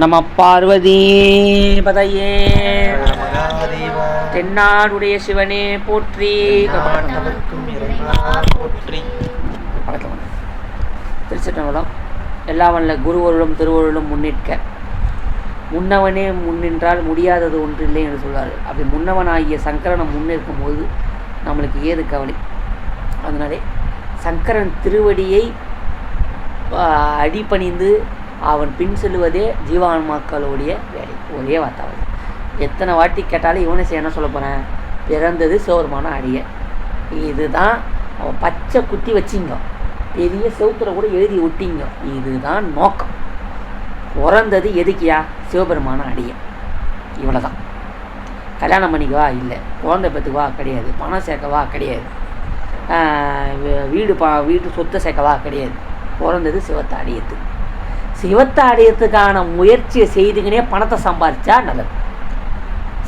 நம பார்வதி பதையே தென்னாடுடைய சிவனே போற்றி. நாட்டவர்க்கும் இறைவா போற்றி. வணக்கம். திருச்சிற்றம்பலம். எல்லாம் வல்ல குருவருளும் திருவருளும் முன்னிற்க. முன்னவனே முன்னின்றால் முடியாதது ஒன்றில்லை என்று சொல்வார் அப்படி முன்னவனாகிய சங்கரனை முன்னிற்கும் போது நம்மளுக்கு ஏது கவலை? அதனாலே சங்கரன் திருவடியை அடிபணிந்து அவன் பின் செல்வதே ஜீவான்மாக்களுடைய வேலை. ஒரே வார்த்தாவது எத்தனை வாட்டி கேட்டாலும் இவனை செய்ய என்ன சொல்ல போகிறேன் பிறந்தது சோர்மான அடிய. இதுதான் அவன் பச்சை குத்தி வச்சிங்க. பெரிய செவுத்துல கூட எழுதி விட்டீங்க இதுதான் நோக்கம். பிறந்தது எதுக்கியா சிவபெருமான அடிய. இவ்வளோதான் கல்யாணம் பண்ணிக்கவா? இல்லை. குழந்தை பெற்றுக்கவா? கிடையாது. பணம் சேர்க்கவா? கிடையாது. வீடு பா வீட்டு சொத்தை சேர்க்கவா? கிடையாது. பிறந்தது சிவத்தை அடையத்துக்கு சிவத்தாடையத்துக்கான முயற்சியை செய்துக்கினே பணத்தை சம்பாதிச்சா நல்லது.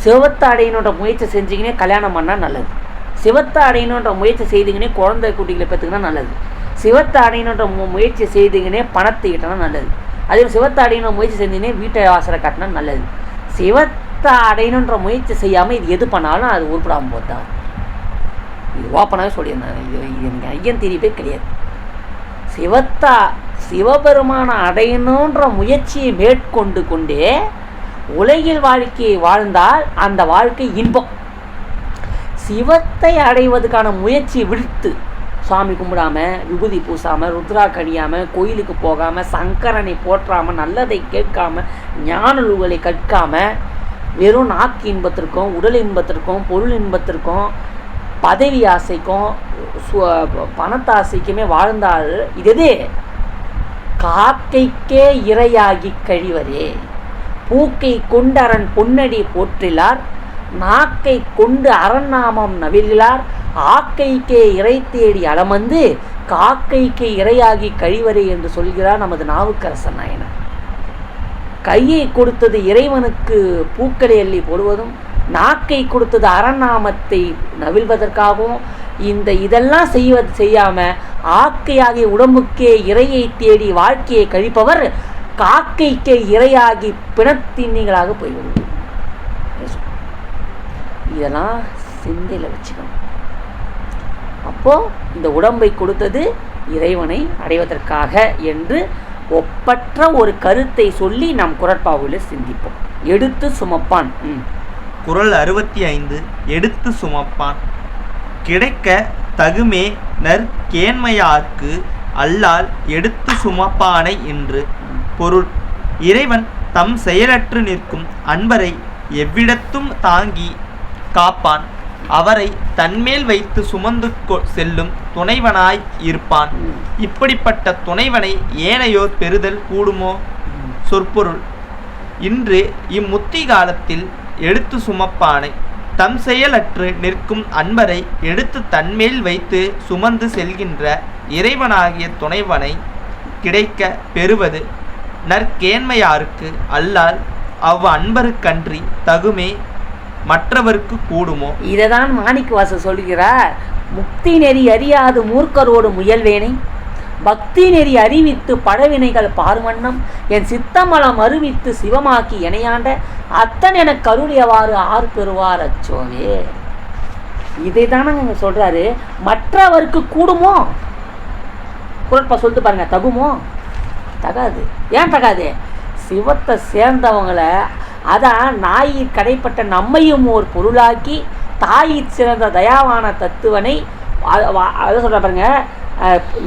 சிவத்தாடையினோட அடையணுன்ற முயற்சி செஞ்சுக்கினே கல்யாணம் பண்ணால் நல்லது. சிவத்தை அடையணுன்ற முயற்சி செய்துக்கினே குழந்தை குட்டிகளை பெற்றுக்கினா நல்லது. சிவத்தை அடையணுன்ற மு முயற்சி செய்துக்கினே பணத்தை ஈட்டினா நல்லது. அதே சிவத்தை முயற்சி செஞ்சுக்கினே வீட்டை வாசலை கட்டினா நல்லது. சிவத்தை அடையணுன்ற முயற்சி செய்யாமல் இது எது பண்ணாலும் அது உருப்படாமல் போதான் இது ஓப்பனாகவே சொல்லியிருந்தேன் இது இது எனக்கு ஐயன் தெரியவே கிடையாது. சிவத்தா சிவபெருமானை அடையணுன்ற முயற்சியை மேற்கொண்டு கொண்டே உலகில் வாழ்க்கையை வாழ்ந்தால் அந்த வாழ்க்கை இன்பம். சிவத்தை அடைவதற்கான முயற்சியை விடுத்து சாமி கும்பிடாமல் விபூதி பூசாமல் ருத்ரா கணியாமல் கோயிலுக்கு போகாமல் சங்கரனை போற்றாமல் நல்லதை கேட்காம ஞான நூல்களை கற்காமல் வெறும் நாக்கு இன்பத்திற்கும் உடல் இன்பத்திற்கும் பொருள் இன்பத்திற்கும் பதவி ஆசைக்கும் சு- பணத்தாசைக்குமே வாழ்ந்தால் இது காக்கைக்கே இரையாகி கழிவரே. பூக்கை கொண்டரன் பொன்னடி போற்றிலார் நாக்கை கொண்டு அரண்நாமம் நவிலார் ஆக்கைக்கே இறை தேடி அலமந்து காக்கைக்கு இரையாகி கழிவரே என்று சொல்கிறார் நமது நாவுக்கரசன் நாயனர். கையை கொடுத்தது இறைவனுக்கு பூக்களை அள்ளி போடுவதும் நாக்கை கொடுத்தது அரண்நாமத்தை நவிழ்வதற்காகவும் இந்த இதெல்லாம் செய்வது செய்யாமல் ஆக்கையாகிய உடம்புக்கே இறையை தேடி வாழ்க்கையை கழிப்பவர் காக்கைக்கே இரையாகி பிணத்தின்னிகளாக போய்விடுவது இதெல்லாம் சிந்தையில் வச்சுக்கணும். அப்போது இந்த உடம்பை கொடுத்தது இறைவனை அடைவதற்காக என்று ஒப்பற்ற ஒரு கருத்தை சொல்லி நாம் குரட்பாவில் சிந்திப்போம். எடுத்து சுமப்பான். ம். குறள் அறுபத்தி ஐந்து எடுத்து சுமப்பான். கிடைக்க தகுமே நற்கேண்மையார்க்கு அல்லால் எடுத்து சுமப்பானை என்று பொருள். இறைவன் தம் செயலற்று நிற்கும் அன்பரை எவ்விடத்தும் தாங்கி காப்பான். அவரை தன்மேல் வைத்து சுமந்து கொ- செல்லும் துணைவனாய் இருப்பான். இப்படிப்பட்ட துணைவனை ஏனையோர் பெறுதல் கூடுமோ? சொற்பொருள். இன்று இம்முத்தி காலத்தில் எடுத்து சுமப்பானை தம் செயலற்று நிற்கும் அன்பரை எடுத்து தன்மேல் வைத்து சுமந்து செல்கின்ற இறைவனாகிய துணைவனை கிடைக்க பெறுவது நற்கேண்மையாருக்கு அல்லால் அவ் அன்பருக்கன்றி தகுமே மற்றவருக்கு கூடுமோ? இதை தான் மாணிக்கவாசர் சொல்கிறார் முக்தி நெறி அறியாது மூர்க்கரோடு முயல்வேனை. பக்தி நெறி அறிவித்து பழவினைகள் பார்வண்ணம் என் சித்தமலம் அறிவித்து சிவமாக்கி இணையாண்ட அத்தன் என கருளியவாறு ஆர் பெறுவார் அச்சோவே. இதை தானங்க சொல்கிறாரு மற்றவருக்கு கூடுமோ? குரட்பா சொல்லிட்டு பாருங்க தகுமோ? தகாது. ஏன் தகாது? சிவத்தை சேர்ந்தவங்களை அதான் நாயிற் கடைப்பட்ட நம்மையும் ஒரு பொருளாக்கி தாயிற் சிறந்த தயாவான தத்துவனை அதை சொல்கிற பாருங்கள்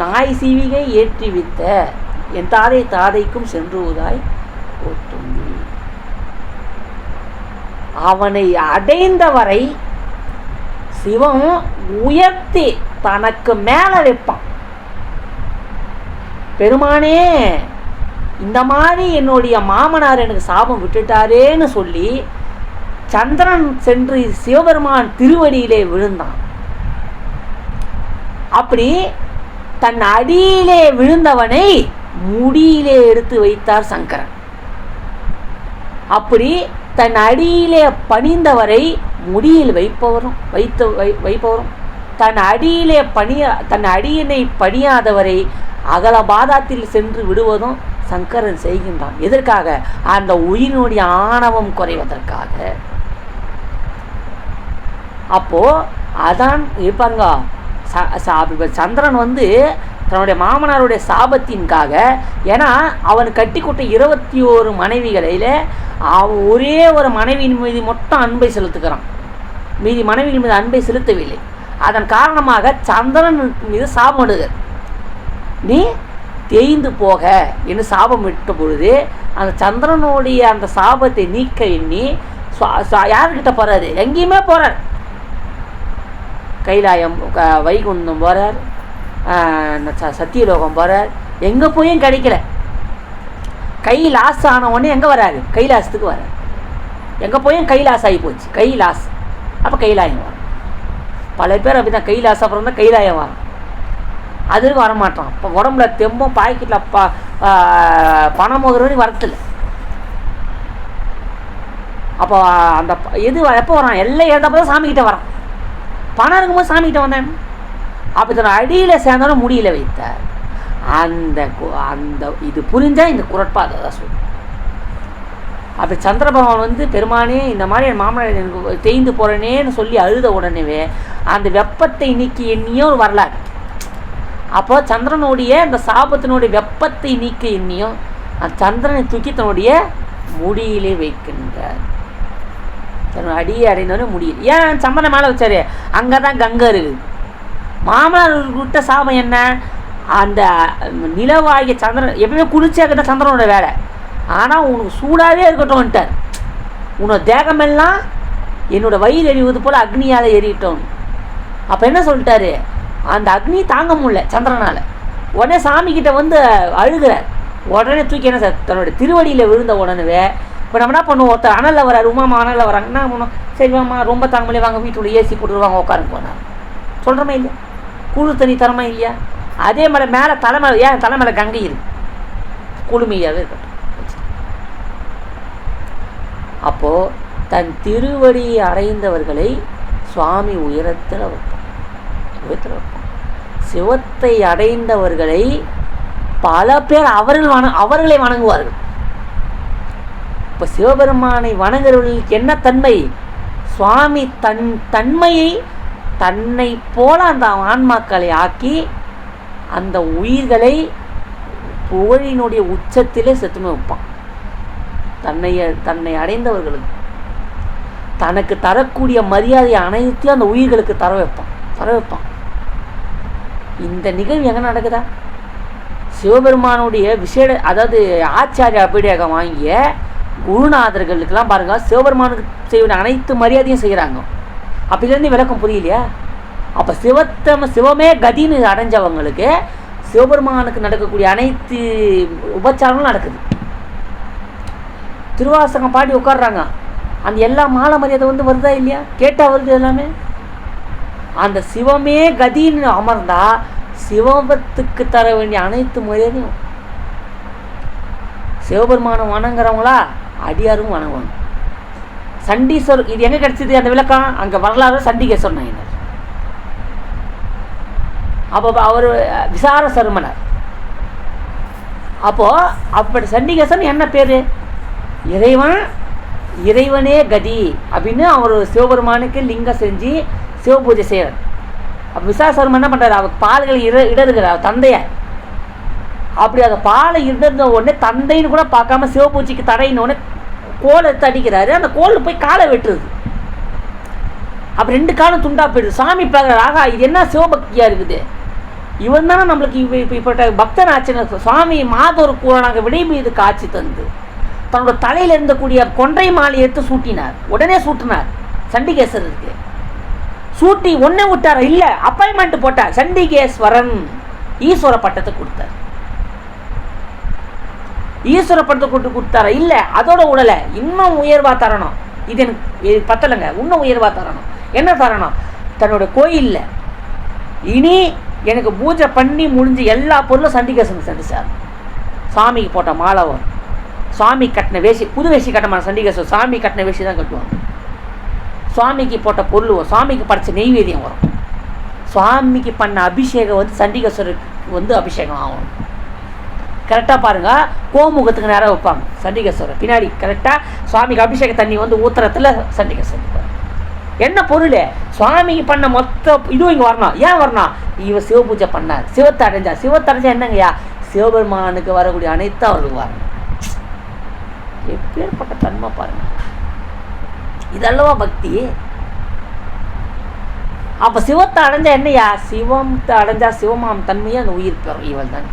நாய் சீவிகை ஏற்றி வித்த என் தாதை தாதைக்கும் சென்றுவதாய் போற்றுந்தி அவனை அடைந்தவரை சிவம் உயர்த்தி தனக்கு மேலே வைப்பான். பெருமானே இந்த மாதிரி என்னுடைய மாமனார் எனக்கு சாபம் விட்டுட்டாரேன்னு சொல்லி சந்திரன் சென்று சிவபெருமான் திருவடியிலே விழுந்தான். அப்படி தன் அடியிலே விழுந்தவனை முடியிலே எடுத்து வைத்தார் சங்கரன். அப்படி தன் அடியிலே பணிந்தவரை முடியில் வைப்பவரும் வைத்த வை வைப்பவரும். தன் அடியிலே பணிய தன் அடியினை பணியாதவரை அகல பாதாத்தில் சென்று விடுவதும் சங்கரன் செய்கின்றான். எதற்காக? அந்த உயிரினுடைய ஆணவம் குறைவதற்காக. அப்போ அதான் இருப்பாங்க இப்போ சந்திரன் வந்து தன்னுடைய மாமனாருடைய சாபத்தின்காக ஏன்னா அவன் கட்டி கொட்ட இருபத்தி ஓரு மனைவிகளில் அவன் ஒரே ஒரு மனைவியின் மீது மட்டும் அன்பை செலுத்துக்கிறான் மீதி மனைவியின் மீது அன்பை செலுத்தவில்லை. அதன் காரணமாக சந்திரன் மீது சாபம் இடுது நீ தேய்ந்து போக என்று சாபம் விட்ட பொழுது அந்த சந்திரனுடைய அந்த சாபத்தை நீக்க எண்ணி யார்கிட்ட போகிறாரு எங்கேயுமே போகிறார் கைலாயம் வைகுண்டம் போகிறார் போறார் சத்தியலோகம் போகிறார் எங்கே போயும் கிடைக்கல. கைலாஸ் ஆன உடனே எங்கே வராரு? கைலாசத்துக்கு வரார். எங்கே போயும் கைலாஸ் ஆகி போச்சு. கைலாஸ். அப்போ கைலாயம் வரும். பல பேர் அப்படி தான் கைலாஸ் அப்புறம் தான் கைலாயம் வரும். அதுக்கு வரமாட்டான் இப்போ உடம்புல தெம்பும் பாக்கெட்டில் ப பணம் முதல்வரையும் வரத்தில்லை அப்போ அந்த இது எது வ- எப்போ வரான்? எல்லாம் இழந்தப்போ தான் சாமிக்கிட்ட வரான். பணம் இருக்கும்போது சாமிகிட்ட வந்தேன். அப்போ தன் அடியில் சேர்ந்தாலும் முடியல வைத்தார் அந்த கு- அந்த இது புரிஞ்சால் இந்த குரட்பாதை தான் சொல்லும் அப்போ சந்திரபகவான் வந்து பெருமானே இந்த மாதிரி என் மாமனார் எனக்கு தேய்ந்து போகிறேனேன்னு சொல்லி அழுத உடனேவே அந்த வெப்பத்தை நீக்கி எண்ணியும் ஒரு வரலாறு. அப்போ சந்திரனுடைய அந்த சாபத்தினுடைய வெப்பத்தை நீக்க எண்ணியும் அந்த சந்திரனை தூக்கி தன்னுடைய முடியிலே வைக்கின்றார். தன் அடியை அடைந்தவனே முடியல ஏன் சம்பளம் மேலே வச்சாரு? அங்கே தான் கங்கை இருக்குது. மாமனார் விட்ட சாபம் என்ன? அந்த நிலவாகிய சந்திரன் எப்பவுமே குளிர்ச்சியாக சந்திரனோட வேலை. ஆனால் உனக்கு சூடாகவே இருக்கட்டும்ன்ட்டார் உன்னோட தேகமெல்லாம் என்னோடய வயிறு எரிவது போல் அக்னியால் எரியட்டும் அப்போ என்ன சொல்லிட்டாரு? அந்த அக்னி தாங்க முடியல சந்திரனால். உடனே சாமிக்கிட்ட வந்து அழுகிறார். உடனே தூக்கி என்ன சார் தன்னோட திருவடியில் விழுந்த உடனே இப்போ நம்ம என்ன பண்ணுவோம்? ஒருத்தர் அனலில் வராரு உமாமா அனலில் வராங்க என்ன பண்ணுவோம்? சரி மாமா ரொம்ப தாங்கமலே வாங்க வீட்டுள்ள ஏசி போட்டுருவாங்க உட்காருங்க போனார். சொல்கிறோமே இல்லையா? குழு தண்ணி தரமா இல்லையா? அதே மாதிரி மேலே தலைமையில் ஏன் தலைமையில கங்கை இருக்கு? குளுமையாகவே இருக்கட்டும். அப்போது தன் திருவடியை அடைந்தவர்களை சுவாமி உயரத்தில் வைப்பான். உயரத்தில் வைப்பான். சிவத்தை அடைந்தவர்களை பல பேர் அவர்கள் வண அவர்களை வணங்குவார்கள். இப்போ சிவபெருமானை வணங்குறவர்களுக்கு என்ன தன்மை? சுவாமி தன் தன்மையை தன்னை போல அந்த ஆன்மாக்களை ஆக்கி அந்த உயிர்களை புகழினுடைய உச்சத்திலே செத்துமே வைப்பான். தன்னை தன்னை அடைந்தவர்களுக்கு. தனக்கு தரக்கூடிய மரியாதை அனைத்தையும் அந்த உயிர்களுக்கு தர வைப்பான். தர வைப்பான். இந்த நிகழ்வு எங்கே நடக்குதா? சிவபெருமானுடைய விசேட அதாவது ஆச்சாரிய அபிடேகம் வாங்கிய குருநாதர்களுக்கெல்லாம் பாருங்க சிவபெருமானுக்கு செய்ய அனைத்து மரியாதையும் செய்கிறாங்க அப்படிலேருந்து விளக்கம் புரியலையா? அப்போ சிவத்தம் சிவமே கதின்னு அடைஞ்சவங்களுக்கு சிவபெருமானுக்கு நடக்கக்கூடிய அனைத்து உபச்சாரங்களும் நடக்குது. திருவாசகம் பாடி உட்காடுறாங்க அந்த எல்லா மாலை மரியாதை வந்து வருதா இல்லையா? கேட்டால் வருது எல்லாமே. அந்த சிவமே கதின்னு அமர்ந்தா சிவபத்துக்கு தர வேண்டிய அனைத்து மரியாதையும். சிவபெருமானம் வணங்குறவங்களா? அடியாரும் வணங்கணும் சண்டீஸ்வர் இது எங்கே கிடச்சிது அந்த விளக்கம்? அங்கே வரலாறு சண்டிகேஸ்வர் நாயனர் அப்போ அவர் விசார சருமனர். அப்போ அப்படி சண்டிகேசன் என்ன பேர்? இறைவன் இறைவனே கதி அப்படின்னு அவர் சிவபெருமானுக்கு லிங்கம் செஞ்சு சிவபூஜை செய்கிறார் அப்போ விசாசர்மன் என்ன பண்ணுறாரு அவர் பால்களை இட இடறுகிறார் அவர் தந்தையார். அப்படி அந்த பாலை இருந்திருந்த உடனே தந்தைன்னு கூட பார்க்காம சிவபூஜைக்கு தடையின உடனே கோலை எடுத்து அடிக்கிறாரு. அந்த கோலில் போய் காலை வெட்டுறது. அப்போ ரெண்டு காலம் துண்டா போயிடுது. சாமி பார்க்குறாரு. ஆகா இது என்ன சிவபக்தியாக இருக்குது? இவன் தானே நம்மளுக்கு இப்போ இப்போ இப்போ பக்தன் ஆச்சுன்னு சுவாமி மாதொரு கூறனாக விடை மீது காட்சி தந்து தன்னோட தலையில் இருந்தக்கூடிய கொன்றை மாலை எடுத்து சூட்டினார். உடனே சூட்டினார். சண்டிகேஸ்வரருக்கு சூட்டி ஒன்னே விட்டார்? இல்லை அப்பாயின்மெண்ட் போட்டார். சண்டிகேஸ்வரன் ஈஸ்வர பட்டத்தை கொடுத்தார். ஈஸ்வர கொண்டு கொடுத்தாரா? இல்லை அதோட உடலை இன்னும் உயர்வாக தரணும். இது எனக்கு இது பத்தலைங்க இன்னும் உயர்வாக தரணும். என்ன தரணும்? தன்னோட கோயிலில். இனி எனக்கு பூஜை பண்ணி முடிஞ்சு எல்லா பொருளும் சண்டிகேசனுக்கு சண்டிச்சார் சாமிக்கு போட்ட மாலை வரும் சுவாமி கட்டின வேஷி புது வேஷி கட்டமான சண்டிகேசன் சாமி கட்டின வேஷி தான் கட்டுவாங்க. சுவாமிக்கு போட்ட பொருள் வரும் சுவாமிக்கு படைச்ச நெய்வேதியம் வரும். சுவாமிக்கு பண்ண அபிஷேகம் வந்து சண்டிகேஸ்வரருக்கு வந்து அபிஷேகம் ஆகணும். கரெக்டாக பாருங்கள் கோமுகத்துக்கு நேராக வைப்பாங்க. சண்டிகேஸ்வரர். பின்னாடி கரெக்டாக சுவாமிக்கு அபிஷேக தண்ணி வந்து ஊத்துறத்தில் சண்டிகேஸ்வரர் என்ன பொருள்? சுவாமிக்கு பண்ண மொத்த இதுவும் இங்கே வரணும். ஏன் வரணும்? இவர் சிவபூஜை பண்ணார். சிவத்தை அடைஞ்சா. சிவத்தை அடைஞ்சா என்னங்கய்யா? சிவபெருமானுக்கு வரக்கூடிய அனைத்தும் அவருக்கு வரணும். எப்பேற்பட்ட தன்மை பாருங்க. இதல்லவா பக்தி. அப்போ சிவத்தை அடைஞ்சா என்னையா சிவத்தை அடைஞ்சா சிவமாம் தன்மையை அந்த உயிர் பெறும். இவள் தான்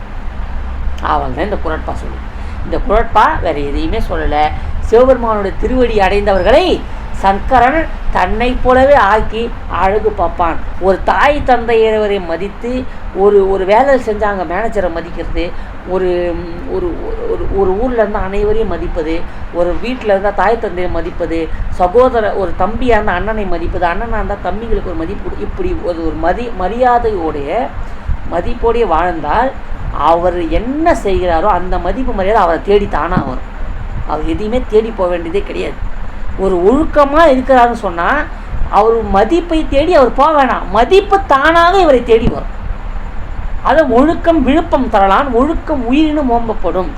அவள் தான் இந்த குரட்பா சொல்லு. இந்த குரட்பா வேறு எதையுமே சொல்லலை. சிவபெருமானுடைய திருவடி அடைந்தவர்களை சங்கரன் தன்னை போலவே ஆக்கி அழகு பார்ப்பான். ஒரு தாய் தந்தையரை மதித்து ஒரு ஒரு வேலை செஞ்சாங்க மேனேஜரை மதிக்கிறது. ஒரு ஒரு ஒரு- ஒரு ஊரில் இருந்தால் அனைவரையும் மதிப்பது. ஒரு வீட்டில் இருந்தால் தாய் தந்தையை மதிப்பது. சகோதர ஒரு தம்பியாக இருந்தால் அண்ணனை மதிப்பது. அண்ணனாக இருந்தால் தம்பிகளுக்கு ஒரு மதிப்பு இப்படி ஒரு ஒரு மதி மரியாதையோடைய மதிப்போடைய வாழ்ந்தால் அவர் என்ன செய்கிறாரோ அந்த மதிப்பு மரியாதை அவரை தேடி தானாக வரும். அவர் எதையுமே தேடி போக வேண்டியதே கிடையாது. ஒரு ஒழுக்கமாக இருக்கிறாருன்னு சொன்னால் அவர் மதிப்பை தேடி அவர் போக வேணாம். மதிப்பு தானாக இவரை தேடி வரும். அது ஒழுக்கம் விழுப்பம் தரலான் ஒழுக்கம் உயிரினும் ஓம்பப்படும்.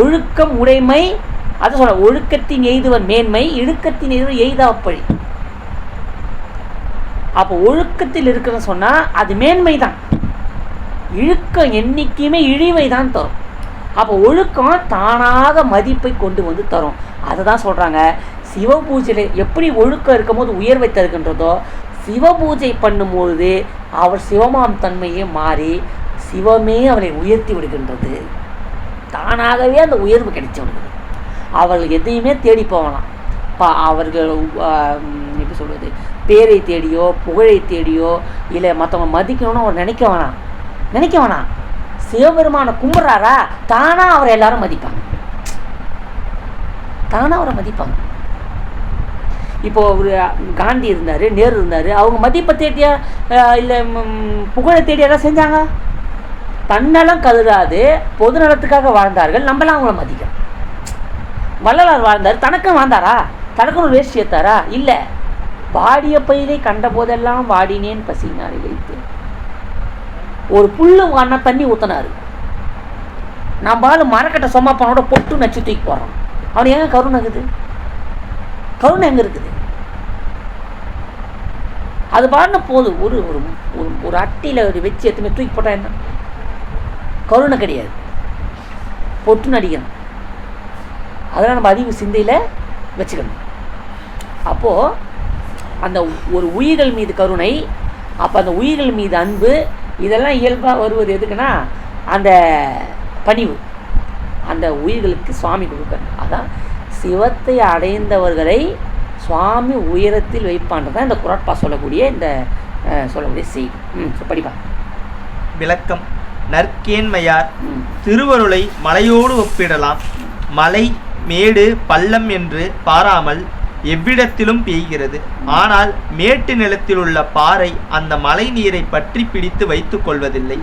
ஒழுக்கம் உடைமை அதை சொல்ல ஒழுக்கத்தின் எய்துவன் மேன்மை இழுக்கத்தின் எய்துவன் எய்தாப்பழி. அப்போ ஒழுக்கத்தில் இருக்குன்னு சொன்னால் அது மேன்மை தான் இழுக்கம் என்றைக்குமே இழிவை தான் தரும். அப்போ ஒழுக்கம் தானாக மதிப்பை கொண்டு வந்து தரும். அதை தான் சொல்கிறாங்க சிவபூஜையில் எப்படி ஒழுக்கம் இருக்கும்போது உயர்வை தருகின்றதோ சிவபூஜை பண்ணும்பொழுது அவர் சிவமாம் தன்மையே மாறி சிவமே அவரை உயர்த்தி விடுகின்றது. தானாகவே அந்த உயர்வு கிடைச்சி விடுகிறது அவர்கள் எதையுமே தேடி போகலாம். பா அவர்கள் எப்படி சொல்வது பேரை தேடியோ புகழை தேடியோ இல்லை மற்றவங்க மதிக்கணும்னு அவர் நினைக்க வேணாம். நினைக்க வேணாம் சிவபெருமானை கும்பிட்றாரா? தானாக அவரை எல்லாரும் மதிப்பாங்க. தானாக அவரை மதிப்பாங்க. இப்போ ஒரு காந்தி இருந்தார் நேரு இருந்தார் அவங்க மதிப்பை தேடியா இல்லை புகழை தேடி செஞ்சாங்க? தன்னலம் கருதாது பொது நலத்துக்காக வாழ்ந்தார்கள் நம்மளாம் அவங்கள மதிக்கிறோம். வள்ளலார் வாழ்ந்தார் தனக்கும் வாழ்ந்தாரா? தனக்கும் ஒரு வேஷ்டி ஏத்தாரா? இல்லை. வாடிய பயிரை கண்ட போதெல்லாம் வாடினேன் பசினாரை வைத்து ஒரு புல்லு வாடினா தண்ணி ஊற்றினாரு நம்மளால மரக்கட்டை சொம்மாப்பனோட பொட்டு நச்சு தூக்கி போகிறோம் அவன் ஏன் கருணை இருக்குது? கருணை எங்கே இருக்குது? அது பாடின போதும். ஒரு ஒரு ஒரு- ஒரு அட்டியில் ஒரு வச்சு எத்தனை தூக்கி போட்டால் என்ன? கருணை கிடையாது. பொட்டு நடிக்கணும் அதெல்லாம் நம்ம அதிக சிந்தையில் வச்சுக்கணும். அப்போது அந்த ஒரு உயிர்கள் மீது கருணை அப்போ அந்த உயிர்கள் மீது அன்பு இதெல்லாம் இயல்பாக வருவது எதுக்குன்னா அந்த பணிவு. அந்த உயிர்களுக்கு சுவாமி கொடுக்க அதான் சிவத்தை அடைந்தவர்களை சுவாமி உயரத்தில் வைப்பான்றது தான் இந்த குரட்பா சொல்லக்கூடிய இந்த சொல்லக்கூடிய செய்தி. ம் படிப்பா. விளக்கம். நற்கேண்மையார் ம். திருவருளை மலையோடு ஒப்பிடலாம். மலை மேடு பள்ளம் என்று பாராமல் எவ்விடத்திலும் பெய்கிறது. ஆனால் மேட்டு நிலத்தில் உள்ள பாறை அந்த மழை நீரை பற்றி பிடித்து வைத்துக் கொள்வதில்லை.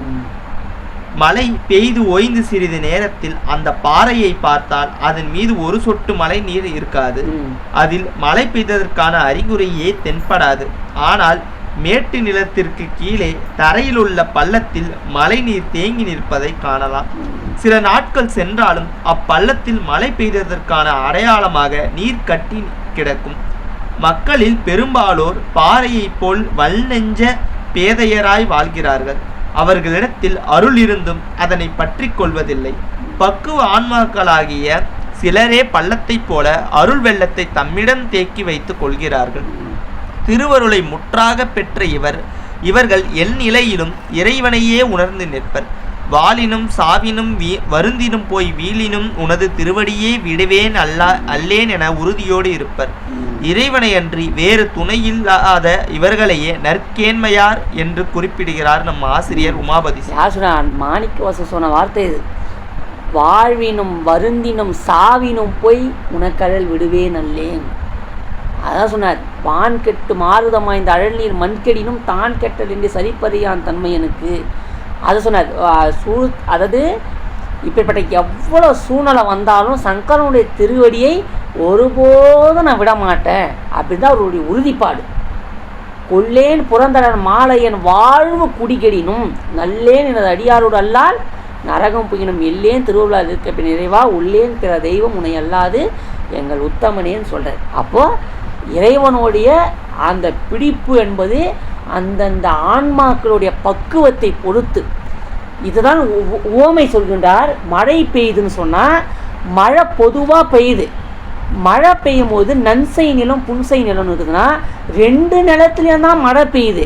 மழை பெய்து ஓய்ந்து சிறிது நேரத்தில் அந்த பாறையை பார்த்தால் அதன் மீது ஒரு சொட்டு மழை நீர் இருக்காது. அதில் மழை பெய்ததற்கான அறிகுறியே தென்படாது. ஆனால் மேட்டு நிலத்திற்கு கீழே தரையில் உள்ள பள்ளத்தில் மழை நீர் தேங்கி நிற்பதை காணலாம். சில நாட்கள் சென்றாலும் அப்பள்ளத்தில் மழை பெய்ததற்கான அடையாளமாக நீர் கட்டி கிடக்கும். மக்களில் பெரும்பாலோர் பாறையைப் போல் வல்நெஞ்ச பேதையராய் வாழ்கிறார்கள். அவர்களிடத்தில் அருள் இருந்தும் அதனை பற்றி கொள்வதில்லை. பக்குவ ஆன்மாக்களாகிய சிலரே பள்ளத்தைப் போல அருள் வெள்ளத்தை தம்மிடம் தேக்கி வைத்துக் கொள்கிறார்கள். திருவருளை முற்றாக பெற்ற இவர் இவர்கள் எந்நிலையிலும் இறைவனையே உணர்ந்து நிற்பர். வாளினும் சாவினும் வீ வருந்தினும் போய் வீழினும் உனது திருவடியே விடுவேன் அல்லா அல்லேன் என உறுதியோடு இருப்பர். இறைவனை அன்றி வேறு துணையில்லாத இவர்களையே நற்கேண்மையார் என்று குறிப்பிடுகிறார் நம் ஆசிரியர் உமாபதி சிங். மாணிக்க வாச சொன்ன வார்த்தை இது. வாழ்வினும் வருந்தினும் சாவினும் போய் உனக்கழல் விடுவேன் அல்லேன். அதான் சொன்னார் வான் கெட்டு மாறுதமாய்ந்த அழல் நீர் மண் கெடினும் தான் கெட்டல் என்று சரிப்பறியான் தன்மை எனக்கு. அது சொன்னார் சூ அதாவது இப்படிப்பட்ட எவ்வளோ சூழ்நிலை வந்தாலும் சங்கரனுடைய திருவடியை ஒருபோதும் நான் விட மாட்டேன். அப்படின்னு தான் அவருடைய உறுதிப்பாடு. கொல்லேன் புறந்தரன் மாலையன் வாழ்வு குடிகெடினும் நல்லேன் எனது அடியாரோடு அல்லால் நரகம் புகினும் எல்லேன் திருவிழா இருக்க நிறைவா உள்ளேன் பிற தெய்வம் உன்னை அல்லாது எங்கள் உத்தமனேன்னு சொல்கிறார் அப்போது இறைவனுடைய அந்த பிடிப்பு என்பது அந்தந்த ஆன்மாக்களுடைய பக்குவத்தை பொறுத்து. இதுதான் ஓமை உவமை சொல்கின்றார். மழை பெய்யுதுன்னு சொன்னால் மழை பொதுவாக பெய்யுது. மழை பெய்யும் போது நன்சை நிலம் புன்சை நிலம்னு இருக்குதுன்னா ரெண்டு நிலத்துலையும் தான் மழை பெய்யுது.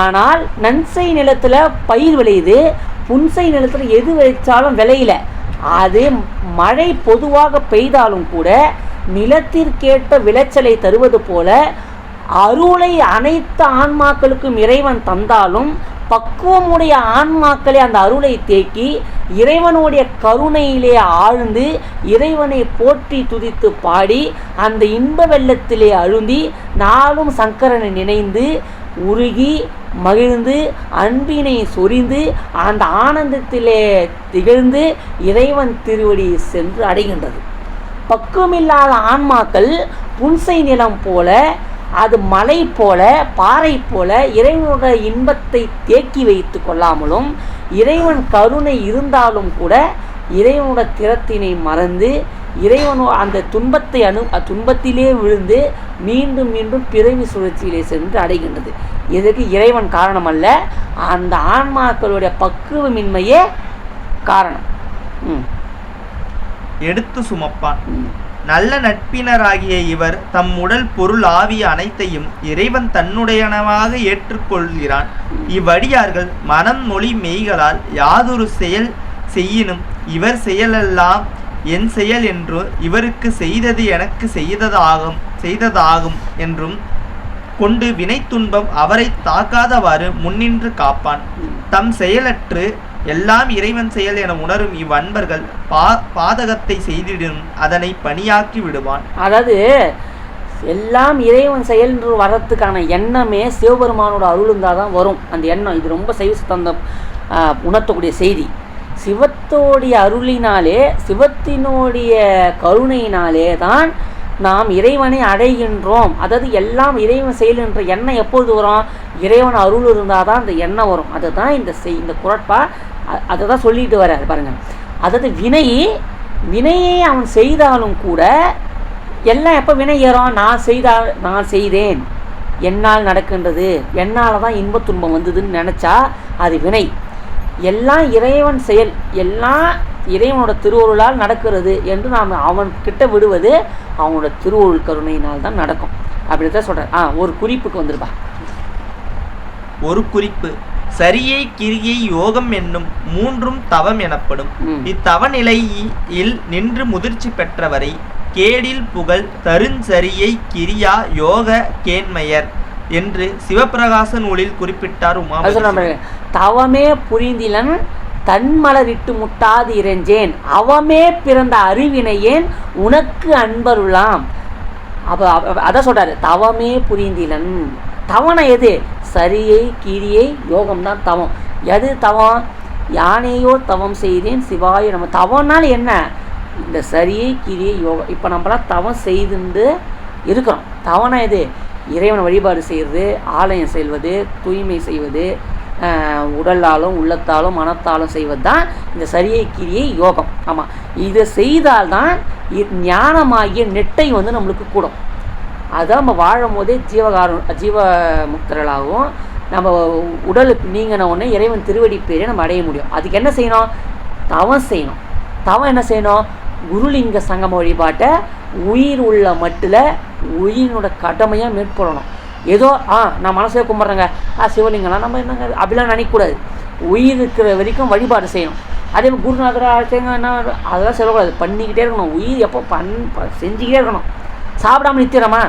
ஆனால் நன்சை நிலத்தில் பயிர் விளையுது புன்சை நிலத்தில் எது விளைச்சாலும் விளையல. அது மழை பொதுவாக பெய்தாலும் கூட நிலத்திற்கேற்ற விளைச்சலை தருவது போல அருளை அனைத்து ஆன்மாக்களுக்கும் இறைவன் தந்தாலும் பக்குவமுடைய ஆன்மாக்களை அந்த அருளை தேக்கி இறைவனுடைய கருணையிலே ஆழ்ந்து இறைவனை போற்றி துதித்து பாடி அந்த இன்ப வெள்ளத்திலே அழுந்தி நாளும் சங்கரனை நினைந்து உருகி மகிழ்ந்து அன்பினை சொரிந்து அந்த ஆனந்தத்திலே திகழ்ந்து இறைவன் திருவடி சென்று அடைகின்றது. பக்குவமில்லாத ஆன்மாக்கள் புன்சை நிலம் போல அது மலை போல பாறை போல இறைவனோட இன்பத்தை தேக்கி வைத்து கொள்ளாமலும் இறைவன் கருணை இருந்தாலும் கூட இறைவனோட திறத்தினை மறந்து இறைவனோ அந்த துன்பத்தை அனு துன்பத்திலே விழுந்து மீண்டும் மீண்டும் பிறவி சுழற்சியிலே சென்று அடைகின்றது. இதற்கு இறைவன் காரணம் அல்ல அந்த ஆன்மாக்களுடைய பக்குவமின்மையே காரணம். எடுத்து சுமப்பான். நல்ல நட்பினராகிய இவர் தம் உடல் பொருள் ஆவிய அனைத்தையும் இறைவன் தன்னுடையனவாக ஏற்றுக்கொள்கிறான். இவ்வடியார்கள் மனம் மொழி மெய்களால் யாதொரு செயல் செய்யினும் இவர் செயலெல்லாம் என் செயல் என்று இவருக்கு செய்தது எனக்கு செய்ததாகும் செய்ததாகும் என்றும் கொண்டு வினை துன்பம் அவரை தாக்காதவாறு முன்னின்று காப்பான். தம் செயலற்று எல்லாம் இறைவன் செயல் என உணரும் இவ்வன்பர்கள் பா பாதகத்தை செய்திடும் அதனை பணியாக்கி விடுவான். அதாவது எல்லாம் இறைவன் செயல் என்று வர்றதுக்கான எண்ணமே சிவபெருமானோட அருள் இருந்தால் தான் வரும். அந்த எண்ணம் இது ரொம்ப சைவ தந்த உணர்த்தக்கூடிய செய்தி. சிவத்தோடைய அருளினாலே சிவத்தினுடைய கருணையினாலே தான் நாம் இறைவனை அடைகின்றோம். அதாவது எல்லாம் இறைவன் செயல் என்ற எண்ணம் எப்பொழுது வரும்? இறைவன் அருள் இருந்தால் தான் அந்த எண்ணம் வரும். அதுதான் இந்த செய் இந்த குரட்பா அதை தான் சொல்லிட்டு வர்றாரு பாருங்கள் அதாவது வினை வினையை அவன் செய்தாலும் கூட எல்லாம் எப்போ வினை ஏறும்? நான் செய்தால் நான் செய்தேன். என்னால் நடக்கின்றது. என்னால் தான் இன்பத் துன்பம் வந்ததுன்னு நினச்சா அது வினை. எல்லாம் இறைவன் செயல் எல்லாம் இறைவனோட திருவருளால் நடக்கிறது என்று நாம் அவன் கிட்ட விடுவது அவனோட திருவருள் கருணையினால் தான் நடக்கும். அப்படி தான் சொல்கிறேன் ஆ ஒரு குறிப்புக்கு வந்துருப்பா. ஒரு குறிப்பு. சரியை கிரியை யோகம் என்னும் மூன்றும் தவம் எனப்படும். இத்தவ நிலையில் நின்று முதிர்ச்சி பெற்றவரை கேடில் புகழ் தருஞ்சரியை கிரியா யோக கேண்மையர் என்று சிவப்பிரகாச நூலில் குறிப்பிட்டார் அது பாருங்க. தவமே புரிந்திலன் தன்மலரிட்டு முட்டாது இறைஞ்சேன். அவமே பிறந்த அறிவினையேன் உனக்கு அன்பருளாம். அப்போ அதான் சொல்றாரு. தவமே புரிந்திலன். தவணை எது? சரியை கிரியை யோகம் தான் தவம். எது தவம்? யானையோ தவம் செய்தேன் சிவாயோ நம்ம தவம்னால் என்ன? இந்த சரியை கிரியை யோகம். இப்போ நம்மளாம் தவம் செய்துண்டு இருக்கிறோம். தவணை எது? இறைவனை வழிபாடு செய்கிறது ஆலயம் செல்வது தூய்மை செய்வது உடலாலும் உள்ளத்தாலும் மனத்தாலும் செய்வது தான் இந்த சரியை கிரியை யோகம். ஆமாம் இதை செய்தால்தான் இ- ஞானமாகிய நெட்டை வந்து நம்மளுக்கு கூடும். அதான் நம்ம வாழும் போதே ஜீவகார ஜீவ முக்தர்களாகவும் நம்ம உடலுக்கு நீங்கின உடனே இறைவன் திருவடி பேரை நம்ம அடைய முடியும். அதுக்கு என்ன செய்யணும்? தவம் செய்யணும். தவம் என்ன செய்யணும்? குருலிங்க சங்கம வழிபாட்டை உயிர் உள்ள மட்டில் உயிரினோட கடமையாக மேற்கொள்ளணும். ஏதோ ஆ நான் மனசே கும்பிட்றேங்க. ஆ சிவலிங்கம்லாம் நம்ம என்னங்க அப்படிலாம் நினைக்கக்கூடாது. உயிர் இருக்கிற வரைக்கும் வழிபாடு செய்யணும். அதே மாதிரி குருநாதரா என்ன அதெல்லாம் சொல்லக்கூடாது பண்ணிக்கிட்டே இருக்கணும். உயிர் எப்போ பண் செஞ்சிக்கிட்டே செஞ்சுக்கிட்டே இருக்கணும். சாப்பிடாம நித்திரமா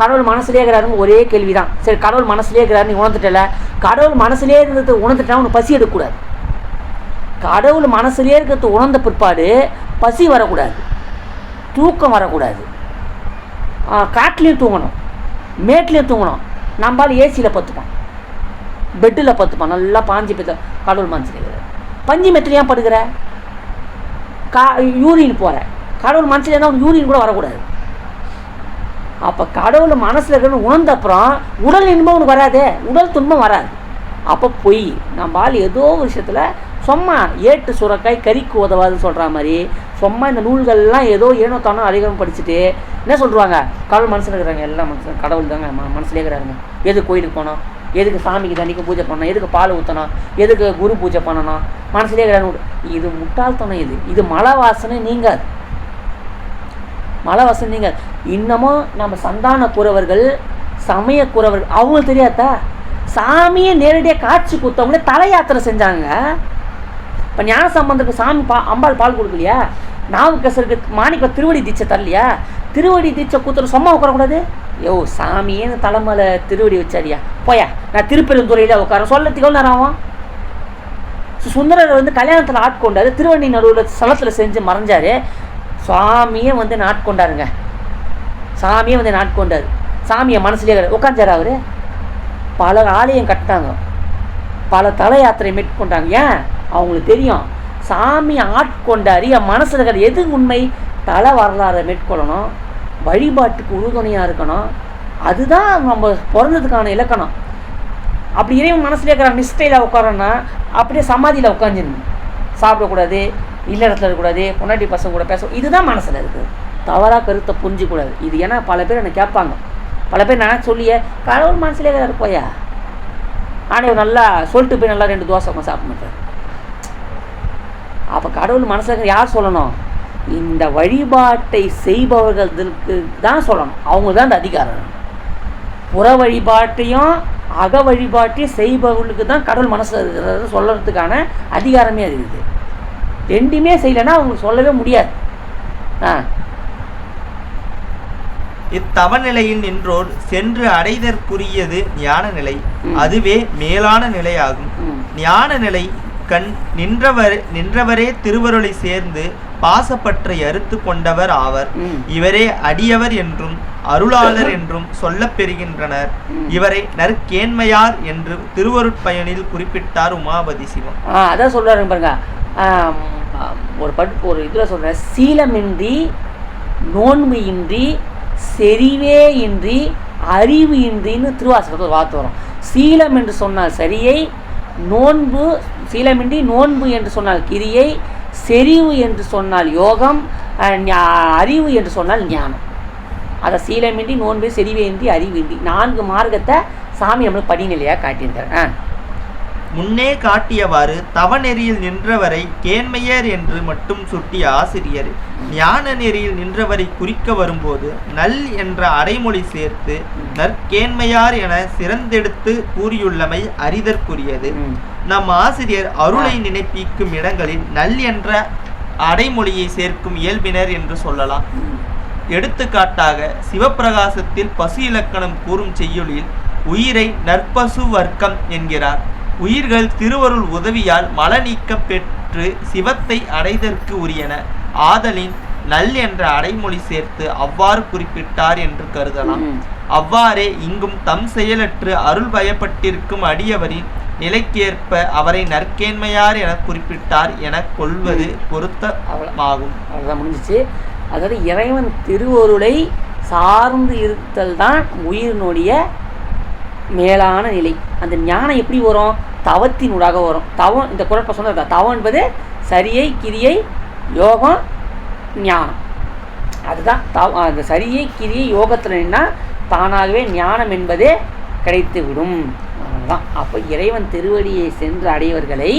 கடவுள் மனசுலேயே இருக்கிறாருங்க ஒரே கேள்வி தான் சரி கடவுள் மனசுலேயே இருக்கிறாரு நீ உணர்ந்துட்டல? கடவுள் மனசுலேயே இருந்தது உணர்ந்துட்டா உனக்கு பசி எடுக்கக்கூடாது. கடவுள் மனசுலேயே இருக்கிறது உணர்ந்த பிற்பாடு பசி வரக்கூடாது. தூக்கம் வரக்கூடாது. காட்டிலையும் காட்டுலேயும் தூங்கணும். மேட்லேயும் தூங்கணும். நம்மளால் ஏசியில் பத்துப்பான் பெட்டில் பத்துப்பான் நல்லா பாஞ்சி பெத்த கடவுள் மனசில் இருக்கிற பஞ்சு மெத்தில் ஏன் படுக்கிற? கா யூரின் போகிற கடவுள் மனசில் இருந்தால் யூரின் கூட வரக்கூடாது. அப்போ கடவுள் மனசில் இருக்குன்னு உணர்ந்த அப்புறம் உடல் இன்பம் உனக்கு வராதே. உடல் துன்பம் வராது. அப்போ பொய். நம்ம ஆள் ஏதோ ஒரு விஷயத்தில் சும்மா ஏட்டு சுரக்காய் கறிக்கு உதவாதுன்னு சொல்கிற மாதிரி சும்மா இந்த நூல்கள்லாம் ஏதோ ஏனோ தானோ அதிகம் படிச்சுட்டு என்ன சொல்லுவாங்க கடவுள் மனசில் இருக்கிறாங்க எல்லாம் மனசில் கடவுள் தாங்க ம மனசுலேயே இருக்கிறாங்க எது கோயிலுக்கு போனோம் எதுக்கு சாமிக்கு தண்ணிக்கு பூஜை பண்ணணும்? எதுக்கு பால் ஊற்றணும் எதுக்கு குரு பூஜை பண்ணணும்? மனசுலேயே இருக்கிறாங்க இது முட்டாள்தனம் இது. இது மலை வாசனை நீங்காது. மலை வசந்திங்க. இன்னமும் நம்ம சந்தான குறவர்கள் சமய குறவர்கள் அவங்களுக்கு தெரியாதா? சாமியை நேரடியாக காட்சி கொடுத்தவங்களே தலை யாத்திரை செஞ்சாங்க. இப்போ ஞான சம்பந்தருக்கு சாமி பா அம்பாள் பால் கொடுக்கலையா? நாவுக்கசருக்கு மாணிக்க திருவடி தீட்சை தரலையா? திருவடி தீட்சை கூத்துற சும்மா உட்காரக்கூடாது? யோ சாமியேன்னு தலைமலை திருவடி வச்சாரியா? போயா நான் திருப்பெருந்துறையில் உட்கார சொல்லத்துக்கு எவ்வளோ நேரம் ஆகும்? சுந்தரர் வந்து கல்யாணத்தில் ஆட்கொண்டாரு. திருவண்ணி நடுவில் ஸ்தலத்தில் செஞ்சு மறைஞ்சாரு. சுவாமியே வந்து நாட்கொண்டாருங்க. சாமியே வந்து நாட்கொண்டார். சாமியை மனசுலேயே உட்காந்தார் அவர்? பல ஆலயம் கட்டினாங்க. பல தல யாத்திரை மேற்கொண்டாங்க. ஏன்? அவங்களுக்கு தெரியும். சாமி ஆட்கொண்டார். என் மனசில் இருக்கிற எது உண்மை? தலை வரலாறை மேற்கொள்ளணும். வழிபாட்டுக்கு உறுதுணையாக இருக்கணும். அதுதான் நம்ம பிறந்ததுக்கான இலக்கணம். அப்படி இறைவன் மனசுலேயே இருக்கிற நிஷ்டையில் உட்காரோன்னா அப்படியே சமாதியில் உட்காந்துருந்தேன் சாப்பிடக்கூடாது. இல்ல இடத்துல இருக்கக்கூடாது பொண்டாட்டி பசங்க கூட பேச இதுதான் மனசில் இருக்குது தவறாக கருத்தை புரிஞ்சிக்கூடாது. இது ஏன்னா பல பேர் என்னை கேட்பாங்க. பல பேர் நான் சொல்லியே கடவுள் மனசுலே இருக்கிறாரு போயா ஆனால் நல்லா சொல்லிட்டு போய் நல்லா ரெண்டு தோசை சாப்பிட மாட்டார் அப்போ கடவுள் மனசில் யார் சொல்லணும்? இந்த வழிபாட்டை செய்பவர்களுக்கு தான் சொல்லணும். அவங்க தான் இந்த அதிகாரம். புற வழிபாட்டையும் அக வழிபாட்டையும் செய்பவர்களுக்கு தான் கடவுள் மனசில் இருக்கிறத சொல்கிறதுக்கான அதிகாரமே அது இருக்குது ரெண்டுமே செய்யலைன்னா அவங்களுக்கு சொல்லவே முடியாது. ஆ. இத்தவநிலையில் நின்றோர் சென்று அடைதற்குரியது ஞான நிலை. அதுவே மேலான நிலையாகும். ஞான நிலை கண் நின்றவர் நின்றவரே திருவருளை சேர்ந்து பாசப்பற்றை அறுத்து கொண்டவர் ஆவர். இவரே அடியவர் என்றும் அருளாளர் என்றும் சொல்லப் பெறுகின்றனர். ம். இவரை நற்கேண்மையார் என்று திருவருட்பயனில் குறிப்பிட்டார் உமாபதி சிவம். அதான் சொல்கிறாருங்க பாருங்க. ஒரு பட் ஒரு இதில் சொல்கிறேன் சீலமின்றி நோன்பு இன்றி செறிவே இன்றி அறிவு இன்றின்னு திருவாசகத்தில் ஒரு வார்த்தை வரும். சீலம் என்று சொன்னால் சரியை நோன்பு சீலமின்றி நோன்பு என்று சொன்னால் கிரியை செறிவு என்று சொன்னால் யோகம் ஞா- அறிவு என்று சொன்னால் ஞானம். அதை சீலமின்றி நோன்பு செறிவேன்றி அறிவின்றி நான்கு மார்க்கத்தை சாமி நம்மளுக்கு படிநிலையாக காட்டியிருக்காரு. ஆ முன்னே காட்டியவாறு தவநெறியில் நின்றவரை கேண்மையர் என்று மட்டும் சுட்டிய ஆசிரியர். ஞான நெறியில் நின்றவரை குறிக்க வரும்போது நல் என்ற அடைமொழி சேர்த்து நற்கேண்மையார் என சிறந்தெடுத்து கூறியுள்ளமை அறிதற்குரியது நம் ஆசிரியர் அருளை நினைப்பிக்கும் இடங்களில் நல் என்ற அடைமொழியை சேர்க்கும் இயல்பினர் என்று சொல்லலாம். எடுத்துக்காட்டாக சிவப்பிரகாசத்தில் பசு இலக்கணம் கூறும் செய்யுளில் உயிரை நற்பசு வர்க்கம் என்கிறார். உயிர்கள் திருவருள் உதவியால் மல நீக்கம் பெற்று சிவத்தை அடைதற்கு உரியன. ஆதலின் நல் என்ற அடைமொழி சேர்த்து அவ்வாறு குறிப்பிட்டார் என்று கருதலாம். அவ்வாறே இங்கும் தம் செயலற்று அருள் பயப்பட்டிருக்கும் அடியவரின் நிலைக்கேற்ப அவரை நற்கேண்மையார் என குறிப்பிட்டார் என கொள்வது பொருத்தமாகும். அவ்வளோதான் முடிஞ்சிச்சு. அதாவது இறைவன் திருவருளை சார்ந்து இருத்தல் தான் உயிரினுடைய மேலான நிலை. அந்த ஞானம் எப்படி வரும்? தவத்தினூடாக வரும். தவம் இந்த குழப்ப சொன்னது தவம் என்பது சரியை கிரியை யோகம் ஞானம். அதுதான் தவ அந்த சரியை கிரியை யோகத்தில் நின்னா தானாகவே ஞானம் என்பதே கிடைத்து விடும் அவ்வளவுதான். அப்போ இறைவன் திருவடியை சென்று அடையவர்களை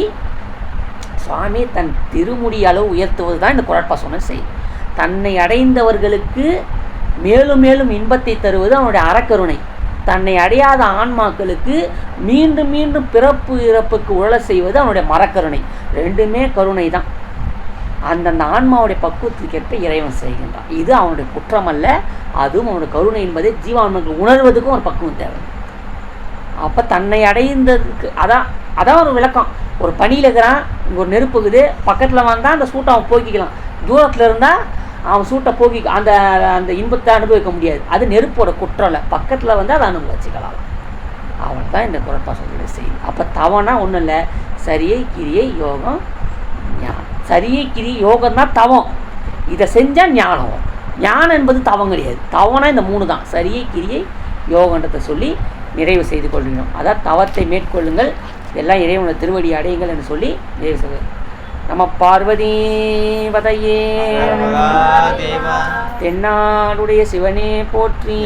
சுவாமி தன் திருமுடி அளவு உயர்த்துவது தான் இந்த குரட்பா சொன்ன செய் தன்னை அடைந்தவர்களுக்கு மேலும் மேலும் இன்பத்தை தருவது அவனுடைய அறக்கருணை. தன்னை அடையாத ஆன்மாக்களுக்கு மீண்டும் மீண்டும் பிறப்பு இறப்புக்கு உழல செய்வது அவனுடைய மரக்கருணை. ரெண்டுமே கருணை தான் அந்தந்த ஆன்மாவுடைய பக்குவத்திற்கேற்ப இறைவன் செய்கின்றான். இது அவனுடைய குற்றம் அல்ல அதுவும் அவனுடைய கருணை என்பதை ஜீவான்மக்கள் உணர்வதுக்கும் ஒரு பக்குவம் தேவை. அப்போ தன்னை அடைந்ததுக்கு அதான் அதான் ஒரு விளக்கம். ஒரு பணியில் இருக்கிறான் இங்கே ஒரு நெருப்புக்குது பக்கத்தில் வந்தால் அந்த சூட்டை அவன் போக்கிக்கலாம். தூரத்தில் இருந்தால் அவன் சூட்டை போக்கி அந்த அந்த இன்பத்தை அனுபவிக்க முடியாது. அது நெருப்போட குற்றம் இல்லை பக்கத்தில் வந்து அதை அனுபவிச்சுக்கலாம். அவன் தான் இந்த குரட்பா சொல்லி செய்தி. அப்போ தவனா ஒன்றும் இல்லை. சரியை கிரியை யோகம் ஞானம். சரியை கிரி யோகம் தான் தவம். இதை செஞ்சால் ஞானம். ஞானம் என்பது தவம் கிடையாது. தவனா இந்த மூணு தான். சரியை கிரியை யோகன்றத்தை சொல்லி நிறைவு செய்து கொள்ளணும் அதான் தவத்தை மேற்கொள்ளுங்கள். எல்லாம் இறைவனோட திருவடி அடையுங்கள் என்று சொல்லி நிறைவு செய்வது நம்ம பார்வதி தேவா தென்னாடுடைய சிவனே போற்றி.